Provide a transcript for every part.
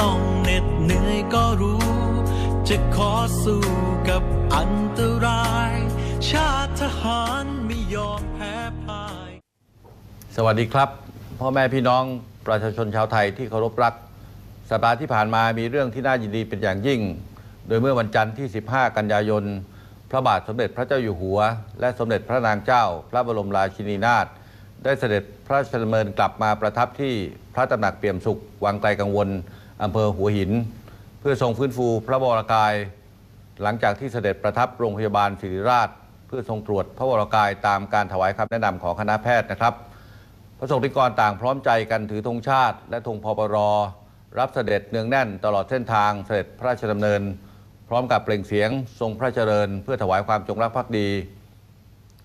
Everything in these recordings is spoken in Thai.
ต้องเหน็ดเหนื่อยก็รู้ จะขอสู้กับอันตราย ชาติทหารไม่ยอมแพ้พ่าย สวัสดีครับ พ่อแม่พี่น้องประชาชนชาวไทยที่เคารพรัก สัปดาห์ที่ผ่านมามีเรื่องที่น่ายินดีเป็นอย่างยิ่ง โดยเมื่อวันจันทร์ที่ 15 กันยายน พระบาทสมเด็จพระเจ้าอยู่หัว และสมเด็จพระนางเจ้า พระบรมราชินีนาถได้เสด็จพระราชดำเนินกลับมาประทับที่พระตำหนักเปี่ยมสุข วังไกลกังวล อำเภอหัวหิน เพื่อทรงฟื้นฟูพระวรกาย หลังจากที่เสด็จประทับโรงพยาบาลศิริราช เพื่อทรงตรวจพระวรกายตามการถวายคำแนะนำของคณะแพทย์นะครับ พระสงฆ์นิกรต่างพร้อมใจกันถือธงชาติ และธงพปรรับเสด็จเนืองแน่นตลอดเส้นทางเสด็จพระราชดำเนิน พร้อมกับเปล่งเสียงทรงพระเจริญ เพื่อถวายความจงรักภักดี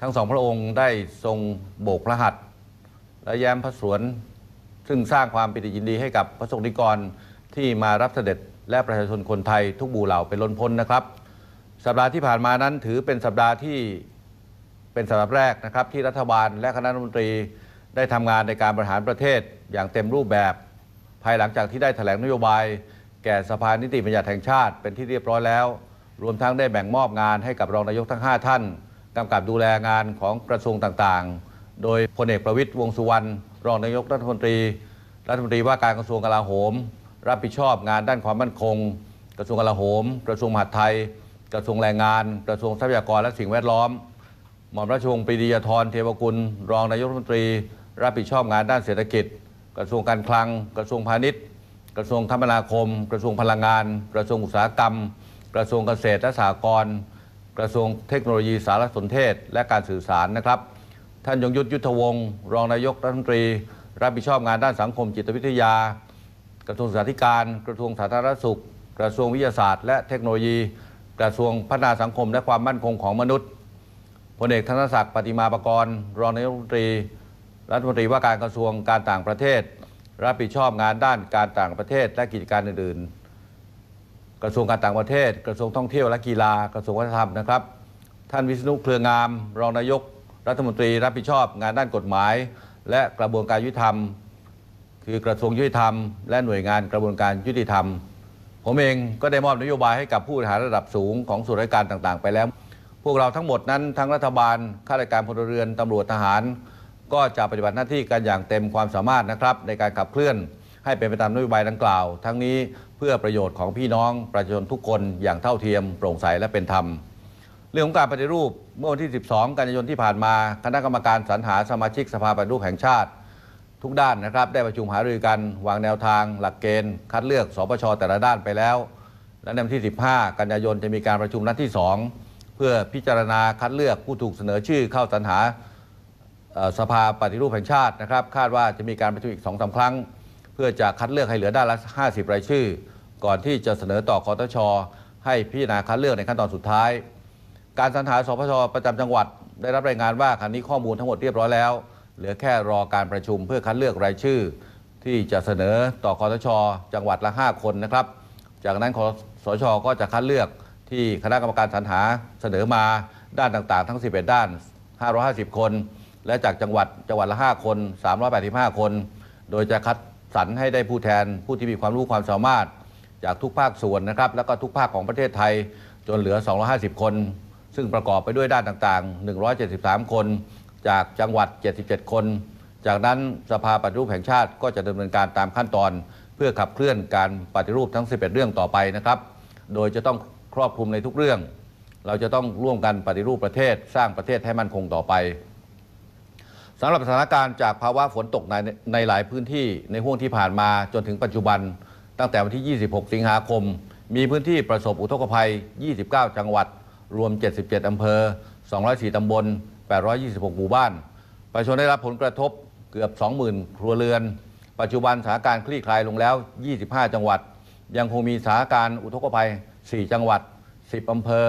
ทั้งสองพระองค์ได้ทรงโบกพระหัตถ์และแย้มพระสวน ซึ่งสร้างความปิติยินดีให้กับพระสงฆ์นิกร ที่มารับเสด็จและประชาชนคนไทยทุกหมู่เหล่าเป็นล้นพ้นนะครับ สัปดาห์ที่ผ่านมานั้นถือเป็นสัปดาห์ที่เป็นสัปดาห์แรกนะครับ ที่รัฐบาลและคณะรัฐมนตรีได้ทำงานในการบริหารประเทศอย่างเต็มรูปแบบ ภายหลังจากที่ได้แถลงนโยบาย แก่สภานิติบัญญัติแห่งชาติ เป็นที่เรียบร้อยแล้ว รวมทั้งได้แบ่งมอบงานให้กับรองนายกทั้ง 5 ท่านกำกับดูแลงานของกระทรวงต่างๆ โดยพลเอกประวิตยวงสุวรรณรองนายกรัฐมนตรี รัฐมนตรีว่าการกระทรวงกลาโหม รับผิดชอบงานด้านความมั่นคง กระทรวงกลาโหม กระทรวงมหาดไทย กระทรวงแรงงาน กระทรวงทรัพยากรและสิ่งแวดล้อม หม่อมราชวงศ์ปรีดียาธรเทวกุล รองนายกรัฐมนตรี รับผิดชอบงานด้านเศรษฐกิจ กระทรวงการคลัง กระทรวงพาณิชย์ กระทรวงคมนาคม กระทรวงพลังงาน กระทรวงอุตสาหกรรม กระทรวงเกษตรและสหกรณ์กระทรวงเทคโนโลยีสารสนเทศ และการสื่อสารนะครับ ท่านยงยุทธยุทธวงศ์รองนายกรัฐมนตรี รับผิดชอบงานด้านสังคมจิตวิทยา กระทรวงศึกษาธิการ กระทรวงสาธารณสุข กระทรวงวิทยาศาสตร์ และเทคโนโลยี กระทรวงพัฒนาสังคม และความมั่นคงของมนุษย์พลเอกธนศักดิ์ปฏิมาประกรณ์รองนายกรัฐมนตรี รัฐมนตรีว่าการกระทรวงการต่างประเทศ รับผิดชอบงานด้านการต่างประเทศและกิจการอื่นๆ กระทรวงการต่างประเทศ กระทรวงท่องเที่ยวและกีฬากระทรวงวัฒนธรรมนะครับ ท่านวิษณุเครืองาม รองนายก รัฐมนตรีรับผิดชอบงานด้านกฎหมาย และกระบวนการยุติธรรม คือกระทรวงยุติธรรม และหน่วยงานกระบวนการยุติธรรม ผมเองก็ได้มอบนโยบายให้กับผู้บริหารระดับสูงของส่วนราชการต่างๆ ไปแล้ว พวกเราทั้งหมดนั้นทั้งรัฐบาลข้าราชการพลเรือนตำรวจทหาร ก็จะปฏิบัติหน้าที่กันอย่างเต็มความสามารถนะครับในการขับเคลื่อนให้เป็นไปตามนโยบายดังกล่าว ทั้งนี้เพื่อประโยชน์ของพี่น้องประชาชนทุกคนอย่างเท่าเทียมโปร่งใสและเป็นธรรม เรื่องของการปฏิรูปเมื่อวันที่ 12 กันยายนที่ผ่านมา คณะกรรมการสรรหาสมาชิกสภาปฏิรูปแห่งชาติ ทุกด้านนะครับ ได้ประชุมหารือกัน วางแนวทาง หลักเกณฑ์ คัดเลือกสปชแต่ละด้านไปแล้ว และในวันที่ 15 กันยายนจะมีการประชุมนัดที่ 2 เพื่อพิจารณาคัดเลือกผู้ถูกเสนอชื่อเข้าสรรหาสภาปฏิรูปแห่งชาตินะครับ คาดว่าจะมีการประชุมอีก2อสาครั้ง เพื่อจะคัดเลือกให้เหลือด้านละ 50 รายชื่อ ก่อนที่จะเสนอต่อคอตชให้พิจารณาคัดเลือกในขั้นตอนสุดท้าย การสรรหาสพชประจำจังหวัด ได้รับรายงานว่าขณะนี้ข้อมูลทั้งหมดเรียบร้อยแล้ว เหลือแค่รอการประชุมเพื่อคัดเลือกรายชื่อ ที่จะเสนอต่อคอตชจังหวัดละ 5 คนนะครับ จากนั้นคอสชก็จะคัดเลือกที่คณะกรรมการสรรหาเสนอมาด้านต่างๆ ทั้ง 11 ด้าน 550 คน และจากจังหวัดจังหวัดละ 5 คน 385 คน โดยจะคัดสรรให้ได้ผู้แทนผู้ที่มีความรู้ความสามารถ จากทุกภาคส่วนนะครับ แล้วก็ทุกภาคของประเทศไทยจนเหลือ 250 คน ซึ่งประกอบไปด้วยด้านต่างๆ 173 คน จากจังหวัด 77 คน จากนั้นสภาปฏิรูปแห่งชาติก็จะดำเนินการตามขั้นตอน เพื่อขับเคลื่อนการปฏิรูปทั้ง 11 เรื่องต่อไปนะครับ โดยจะต้องครอบคลุมในทุกเรื่อง เราจะต้องร่วมกันปฏิรูปประเทศ สร้างประเทศให้มั่นคงต่อไปสำหรับสถานการณ์จากภาวะฝนตกในในหลายพื้นที่ในห่วงที่ผ่านมาจนถึงปัจจุบัน ตั้งแต่วันที่ 26 สิงหาคม มีพื้นที่ประสบอุทกภัย 29 จังหวัด รวม 77 อำเภอ 204 ตำบล 826 หมู่บ้าน ประชาชนได้รับผลกระทบเกือบ 20,000 ครัวเรือน ปัจจุบันสถานการณ์คลี่คลายลงแล้ว 25 จังหวัด ยังคงมีสถานการณ์อุทกภัย 4 จังหวัด 10 อำเภอ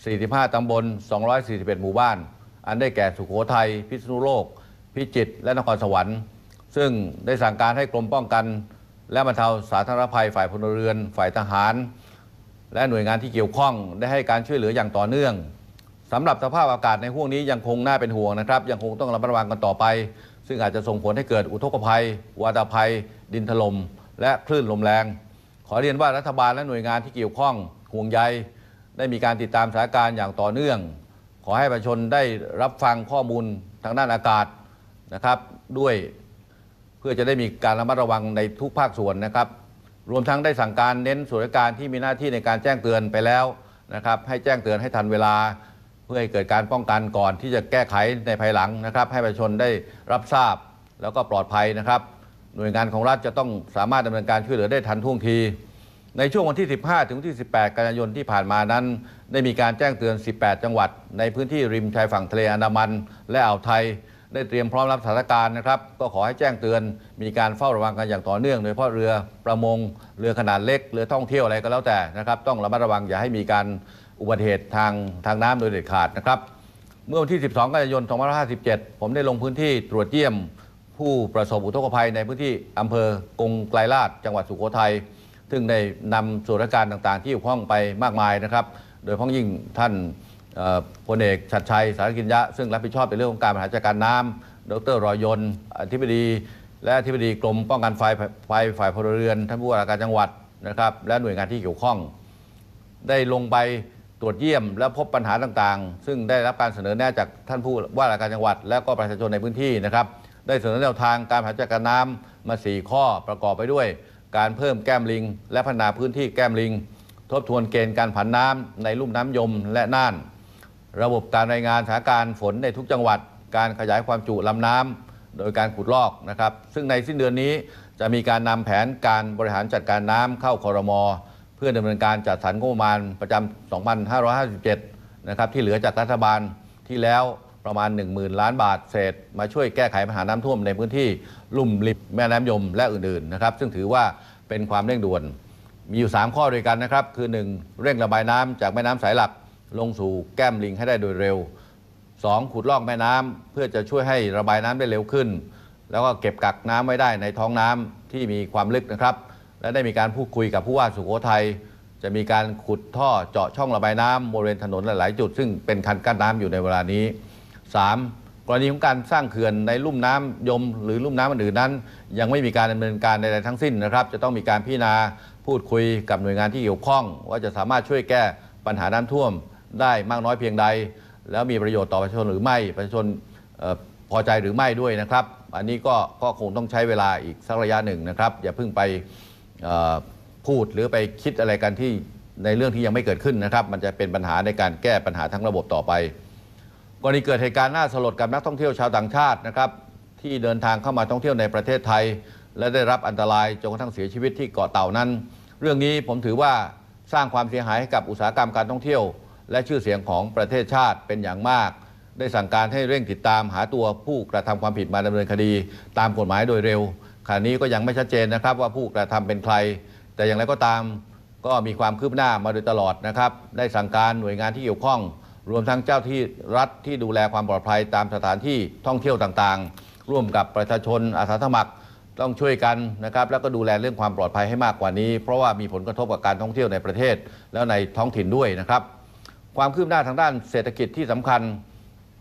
45 ตำบล 241 หมู่บ้าน อันได้แก่สุโขทัย พิษณุโลก พิจิตร และนครสวรรค์ ซึ่งได้สั่งการให้กรมป้องกัน และบรรเทาสาธารณภัยฝ่ายพลเรือน ฝ่ายทหาร และหน่วยงานที่เกี่ยวข้องได้ให้การช่วยเหลืออย่างต่อเนื่อง สำหรับสภาพอากาศในห่วงนี้ยังคงน่าเป็นห่วงนะครับ ยังคงต้องระมัดระวังกันต่อไป ซึ่งอาจจะส่งผลให้เกิดอุทกภัย วาตภัย ดินถล่มและคลื่นลมแรง ขอเรียนว่ารัฐบาลและหน่วยงานที่เกี่ยวข้องห่วงใยได้มีการติดตามสถานการณ์อย่างต่อเนื่อง ขอให้ประชาชนได้รับฟังข้อมูลทางด้านอากาศนะครับ ด้วยเพื่อจะได้มีการระมัดระวังในทุกภาคส่วนนะครับ รวมทั้งได้สั่งการเน้นส่วนราชการที่มีหน้าที่ในการแจ้งเตือนไปแล้วนะครับ ให้แจ้งเตือนให้ทันเวลา พื่อให้เกิดการป้องกันก่อนที่จะแก้ไขในภายหลังนะครับ ให้ประชาชนได้รับทราบแล้วก็ปลอดภัยนะครับ หน่วยงานของรัฐจะต้องสามารถดำเนินการช่วยเหลือได้ทันท่วงที ในช่วงวันที่ 15 ถึงที่ 18 กันยายนที่ผ่านมานั้น ได้มีการแจ้งเตือน 18 จังหวัด ในพื้นที่ริมชายฝั่งทะเลอันดามัน และอ่าวไทย ได้เตรียมพร้อมรับสถานการณ์นะครับ ก็ขอให้แจ้งเตือน มีการเฝ้าระวังกันอย่างต่อเนื่องโดยเฉพาะเรือประมงเรือขนาดเล็กเรือท่องเที่ยวอะไรก็แล้วแต่นะครับ ต้องระมัดระวังอย่าให้มีการ อุบัติเหตุทางทางน้ำโดยเด็ดขาดนะครับ เมื่อวันที่ 12 กันยายน 2557 ผมได้ลงพื้นที่ตรวจเยี่ยมผู้ประสบอุทกภัยในพื้นที่อำเภอกงไกลลาดจังหวัดสุโขทัย ซึ่งได้นำส่วนราชการต่างๆ ที่เกี่ยวข้องไปมากมายนะครับ โดยพ้องยิ่งท่านพลเอกชัดชัยสารกินยะ ซึ่งรับผิดชอบในเรื่องของการบริหารจัดการน้ำดรรอยยนต์อธิบดี และอธิบดีกรมป้องกันไฟไฟฝ่ายพลเรือน ท่านผู้ว่าราชการจังหวัดนะครับ และหน่วยงานที่เกี่ยวข้อง ได้ลงไป ตรวจเยี่ยม และพบปัญหาต่างๆ ซึ่งได้รับการเสนอแนะจากท่านผู้ว่าราชการจังหวัด และก็ประชาชนในพื้นที่นะครับ ได้เสนอแนวทางการหาจัดการน้ำมา 4 ข้อประกอบไปด้วย การเพิ่มแก้มลิง และพัฒนาพื้นที่แก้มลิง ทบทวนเกณฑ์การผันน้ำในลุ่มน้ำยมและน่าน ระบบการรายงานสถานการณ์ฝนในทุกจังหวัด การขยายความจุลำน้ำโดยการขุดลอกนะครับ ซึ่งในสิ้นเดือนนี้จะมีการนำแผนการบริหารจัดการน้ำเข้าคอรมอ พื่อดำเนินการจัดสรรงบประมาณประจำ 2557 นะครับที่เหลือจากรัฐบาลที่แล้วประมาณ 10,000 ล้านบาทเศษ มาช่วยแก้ไขปัญหาน้ำท่วมในพื้นที่ลุ่มริมแม่น้ำยมและอื่นๆนะครับซึ่งถือว่าเป็นความเร่งด่วน มีอยู่ 3 ข้อด้วยกันนะครับคือ 1. เร่งระบายน้ำจากแม่น้ำสายหลักลงสู่แก้มลิงให้ได้โดยเร็ว 2. ขุดลอกแม่น้ำเพื่อจะช่วยให้ระบายน้ำได้เร็วขึ้น แล้วก็เก็บกักน้ำไว้ได้ในท้องน้ำที่มีความลึกนะครับ และได้มีการพูดคุยกับผู้ว่าสุโขทัยจะมีการขุดท่อเจาะช่องระบายน้ำบริเวณถนนหลาย ๆ จุด ซึ่งเป็นคันกั้นน้ำอยู่ในเวลานี้ 3. กรณีของการสร้างเขื่อนในลุ่มน้ำยม หรือลุ่มน้ำอื่นนั้น ยังไม่มีการดำเนินการใด ๆ ทั้งสิ้นนะครับ จะต้องมีการพิจารณาพูดคุยกับหน่วยงานที่เกี่ยวข้อง ว่าจะสามารถช่วยแก้ปัญหาน้ำท่วมได้มากน้อยเพียงใด แล้วมีประโยชน์ต่อประชาชนหรือไม่ประชาชนออพอใจหรือไม่ด้วยนะครับ อันนี้ก็ก็คงต้องใช้เวลาอีกสักระยะหนึ่งนะครับ อย่าเพิ่งไป พูดหรือไปคิดอะไรกันที่ในเรื่องที่ยังไม่เกิดขึ้นนะครับ มันจะเป็นปัญหาในการแก้ปัญหาทั้งระบบต่อไปกรณีเกิดเหตุการณ์น่าสลดกับนักท่องเที่ยวชาวต่างชาตินะครับ ที่เดินทางเข้ามาท่องเที่ยวในประเทศไทย และได้รับอันตรายจนกระทั่งเสียชีวิตที่เกาะเต่านั้น เรื่องนี้ผมถือว่าสร้างความเสียหายให้กับอุตสาหกรรมการท่องเที่ยว และชื่อเสียงของประเทศชาติเป็นอย่างมาก ได้สั่งการให้เร่งติดตามหาตัวผู้กระทำความผิดมาดำเนินคดี ตามกฎหมายโดยเร็ว ขณะนี้ก็ยังไม่ชัดเจนนะครับว่าผู้กระทำเป็นใคร แต่อย่างไรก็ตามก็มีความคืบหน้ามาโดยตลอดนะครับ ได้สั่งการหน่วยงานที่เกี่ยวข้อง รวมทั้งเจ้าที่รัฐที่ดูแลความปลอดภัยตามสถานที่ท่องเที่ยวต่างๆ ร่วมกับประชาชนอาสาสมัครต้องช่วยกันนะครับแล้วก็ดูแลเรื่องความปลอดภัยให้มากกว่านี้ เพราะว่ามีผลกระทบกับการท่องเที่ยวในประเทศ แล้วในท้องถิ่นด้วยนะครับ ความคืบหน้าทางด้านเศรษฐกิจที่สำคัญ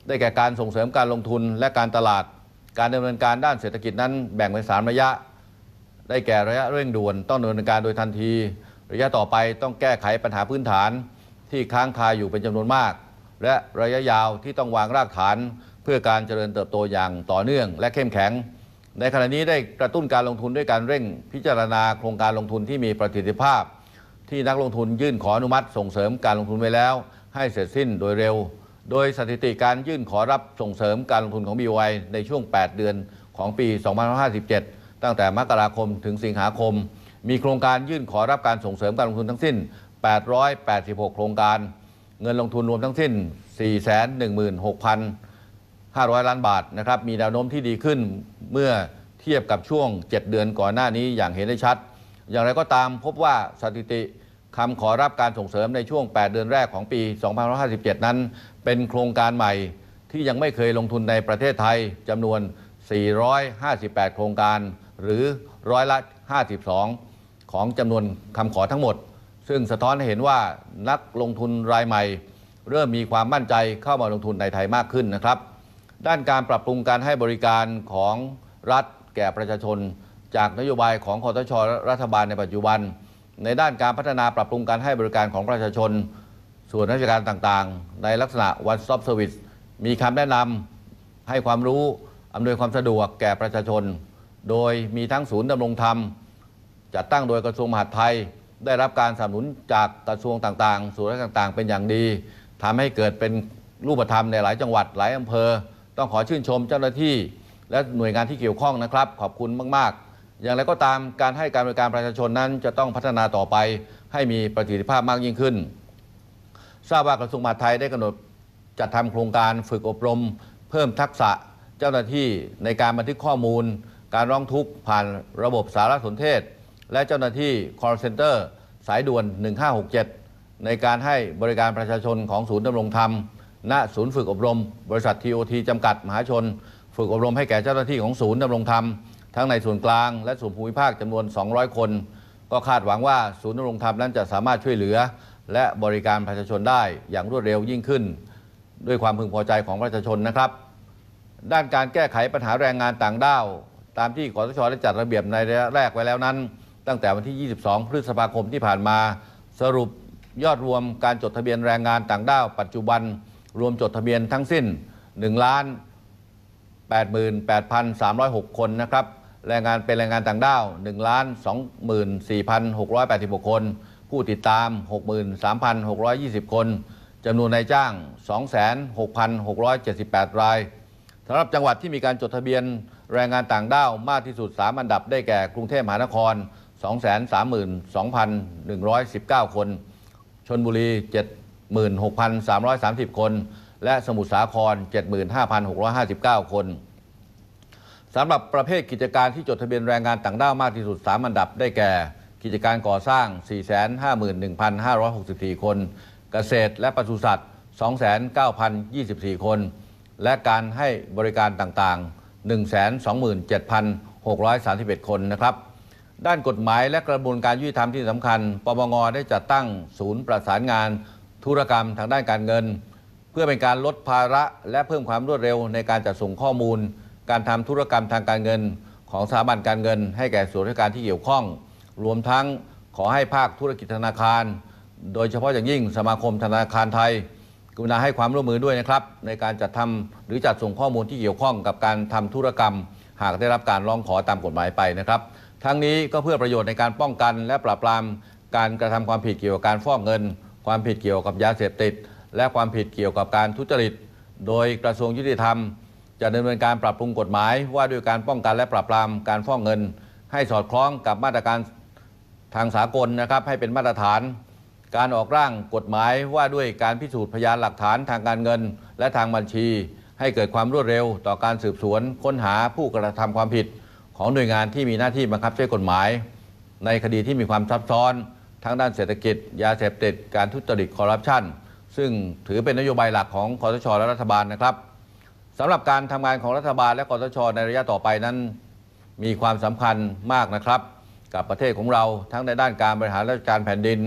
ได้แก่การส่งเสริมการลงทุนและการตลาด การดำเนินการด้านเศรษฐกิจนั้นแบ่งเป็นสามระยะ ได้แก่ระยะเร่งด่วนต้องดำเนินการโดยทันที ระยะต่อไปต้องแก้ไขปัญหาพื้นฐานที่ค้างคาอยู่เป็นจำนวนมาก และระยะยาวที่ต้องวางรากฐาน เพื่อการเจริญเติบโตอย่างต่อเนื่อง และเข้มแข็ง ในขณะนี้ได้กระตุ้นการลงทุนด้วยการเร่งพิจารณาโครงการลงทุนที่มีประสิทธิภาพ ที่นักลงทุนยื่นขออนุมัติส่งเสริมการลงทุนไว้แล้ว ให้เสร็จสิ้นโดยเร็ว โดยสถิติการยื่นขอรับส่งเสริมการลงทุนของ BOI ในช่วง 8 เดือนของปี 2557 ตั้งแต่มกราคมถึงสิงหาคม มีโครงการยื่นขอรับการส่งเสริมการลงทุนทั้งสิ้น 886 โครงการ เงินลงทุนรวมทั้งสิ้น 416,500 ล้านบาทนะครับ มีแนวโน้มที่ดีขึ้นเมื่อเทียบกับช่วง 7 เดือนก่อนหน้านี้อย่างเห็นได้ชัด อย่างไรก็ตามพบว่าสถิติคำขอรับการส่งเสริมในช่วง 8 เดือนแรกของปี 2557 นั้น เป็นโครงการใหม่ที่ยังไม่เคยลงทุนในประเทศไทยจำนวน 458 โครงการ หรือร้อยละ 52 ของจำนวนคำขอทั้งหมด ซึ่งสะท้อนให้เห็นว่านักลงทุนรายใหม่ เริ่มมีความมั่นใจเข้ามาลงทุนในไทยมากขึ้นนะครับ ด้านการปรับปรุงการให้บริการของรัฐแก่ประชาชน จากนโยบายของคอทชรัฐบาลในปัจจุบัน ในด้านการพัฒนาปรับปรุงการให้บริการของประชาชน ส่วนราชการต่างๆ ในลักษณะ one stop service มีคำแนะนำให้ความรู้อำนวยความสะดวกแก่ประชาชน โดยมีทั้งศูนย์ดำรงธรรม จัดตั้งโดยกระทรวงมหาดไทย ได้รับการสนับสนุนจากกระทรวงต่างๆ ส่วนราชการต่างๆ เป็นอย่างดีทำให้เกิดเป็นรูปธรรมในหลายจังหวัดหลายอำเภอ ต้องขอชื่นชมเจ้าหน้าที่ และหน่วยงานที่เกี่ยวข้องนะครับ ขอบคุณมาก ๆ อย่างไรก็ตามการให้การบริการประชาชนนั้นจะต้องพัฒนาต่อไป ให้มีประสิทธิภาพมากยิ่งขึ้น ทราบว่ากระทรวงมหาดไทยได้กำหนดจัดทำโครงการฝึกอบรม เพิ่มทักษะเจ้าหน้าที่ในการบันทึกข้อมูล การร้องทุกข์ผ่านระบบสารสนเทศ และเจ้าหน้าที่ call center สายด่วน 1567 ในการให้บริการประชาชนของศูนย์ดำรงธรรม ณ ศูนย์ฝึกอบรม บริษัท TOT จำกัดมหาชน ฝึกอบรมให้แก่เจ้าหน้าที่ของศูนย์ดำรงธรรม ทั้งในส่วนกลางและส่วนภูมิภาคจำนวน 200 คน ก็คาดหวังว่าศูนย์ดำรงธรรมนั้นจะสามารถช่วยเหลือ และบริการประชาชนได้อย่างรวดเร็วยิ่งขึ้น ด้วยความพึงพอใจของประชาชนนะครับ ด้านการแก้ไขปัญหาแรงงานต่างด้าว ตามที่กสชได้จัดระเบียบในระยะแรกไว้แล้วนั้น ตั้งแต่วันที่ 22 พฤษภาคมที่ผ่านมาสรุปยอดรวมการจดทะเบียนแรงงานต่างด้าว ปัจจุบันรวมจดทะเบียนทั้งสิ้น1ล้าน88,306 คนนะครับ แรงงานเป็นแรงงานต่างด้าว1ล้าน24,686 คน ผู้ติดตาม 63,620 คนจำนวนนายจ้าง 26,678 รายสำหรับจังหวัดที่มีการจดทะเบียนแรงงานต่างด้าวมากที่สุด 3 อันดับได้แก่กรุงเทพมหานคร 232,119 คน ชนบุรี 76,330 คน และสมุทรสาคร 75,659 คนสำหรับประเภทกิจการที่จดทะเบียนแรงงานต่างด้าวมากที่สุด 3 อันดับได้แก่ กิจการก่อสร้าง 451,564 คน เกษตรและปศุสัตว์ 29,024 คน และการให้บริการต่างๆ 127,631 คนนะครับ ด้านกฎหมายและกระบวนการยุติธรรมที่สำคัญ ปปงได้จัดตั้งศูนย์ประสานงาน ธุรกรรมทางด้านการเงิน เพื่อเป็นการลดภาระและเพิ่มความรวดเร็วในการจัดส่งข้อมูล การทำธุรกรรมทางการเงิน ของสถาบันการเงิน ให้แก่ส่วนราชการที่เกี่ยวข้อง รวมทั้งขอให้ภาคธุรกิจธนาคาร โดยเฉพาะอย่างยิ่งสมาคมธนาคารไทยกรุณาให้ความร่วมมือด้วยนะครับในการจัดทำหรือจัดส่งข้อมูลที่เกี่ยวข้องกับการทำธุรกรรม หากได้รับการร้องขอตามกฎหมายไปนะครับ ทั้งนี้ก็เพื่อประโยชน์ในการป้องกัน และปราบปรามการกระทำความผิดเกี่ยวกับการฟอกเงิน ความผิดเกี่ยวกับยาเสพติด และความผิดเกี่ยวกับการทุจริต โดยกระทรวงยุติธรรม จะดำเนินการปรับปรุงกฎหมาย ว่าด้วยการป้องกันและปราบปรามการฟอกเงิน ให้สอดคล้องกับมาตรการ ทางสากลนะครับให้เป็นมาตรฐาน การออกร่างกฎหมายว่าด้วยการพิสูจน์พยานหลักฐานทางการเงิน และทางบัญชี ให้เกิดความรวดเร็ว ต่อการสืบสวนค้นหาผู้กระทำความผิด ของหน่วยงานที่มีหน้าที่บังคับใช้กฎหมาย ในคดีที่มีความซับซ้อนทั้งด้านเศรษฐกิจ ยาเสพติด การทุจริตคอร์รัปชันซึ่งถือเป็นนโยบายหลักของคอสชและรัฐบาลนะครับสำหรับการทำงานของรัฐบาลและคอสชในระยะต่อไปนั้น มีความสำคัญมากนะครับ กับประเทศของเรา ทั้งในด้านการบริหารราชการแผ่นดิน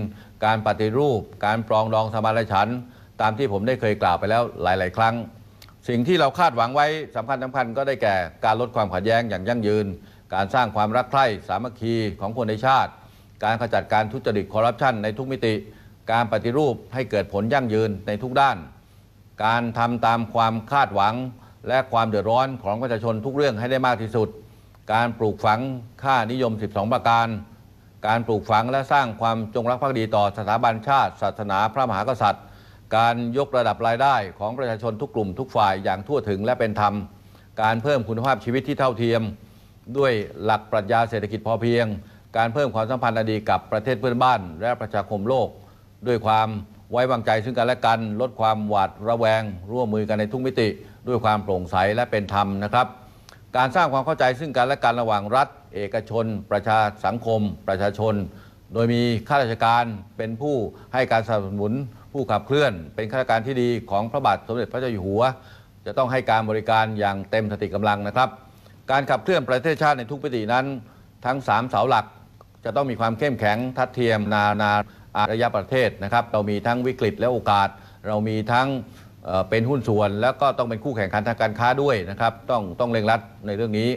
การปฏิรูป การปรองดองสมานฉันท์ตามที่ผมได้เคยกล่าวไปแล้วหลาย ๆ ครั้ง สิ่งที่เราคาดหวังไว้สำคัญสำคัญก็ได้แก่การลดความขัดแย้งอย่างยั่งยืน การสร้างความรักใคร่สามัคคีของคนในชาติ การขจัดการทุจริตคอร์รัปชันในทุกมิติ การปฏิรูปให้เกิดผลยั่งยืนในทุกด้าน การทำตามความคาดหวังและความเดือดร้อนของประชาชนทุกเรื่องให้ได้มากที่สุด การปลูกฝังค่านิยม 12 ประการ การปลูกฝังและสร้างความจงรักภักดีต่อสถาบันชาติ ศาสนาพระมหากษัตริย์ การยกระดับรายได้ของประชาชนทุกกลุ่มทุกฝ่ายอย่างทั่วถึงและเป็นธรรม การเพิ่มคุณภาพชีวิตที่เท่าเทียม ด้วยหลักปรัชญาเศรษฐกิจพอเพียง การเพิ่มความสัมพันธ์อดีกับประเทศเพื่อนบ้าน และประชาคมโลก ด้วยความไว้วางใจซึ่งกันและกัน ลดความหวาดระแวง ร่วมมือกันในทุกมิติ ด้วยความโปร่งใสและเป็นธรรมนะครับ การสร้างความเข้าใจซึ่งกันและกันระหว่างรัฐ เอกชน ประชาสังคม ประชาชน โดยมีข้าราชการเป็นผู้ให้การสนับสนุน ผู้ขับเคลื่อน เป็นข้าราชการที่ดีของพระบาทสมเด็จพระเจ้าอยู่หัว จะต้องให้การบริการอย่างเต็มสติกำลังนะครับ การขับเคลื่อนประเทศชาติในทุกมิตินั้น ทั้ง 3 เสาหลัก จะต้องมีความเข้มแข็งทัดเทียมนานาอารยประเทศนะครับเรามีทั้งวิกฤตและโอกาส เรามีทั้ง เป็นหุ้นส่วน แล้วก็ต้องเป็นคู่แข่งขันทางการค้าด้วยนะครับ ต้องต้องเร่งรัดในเรื่องนี้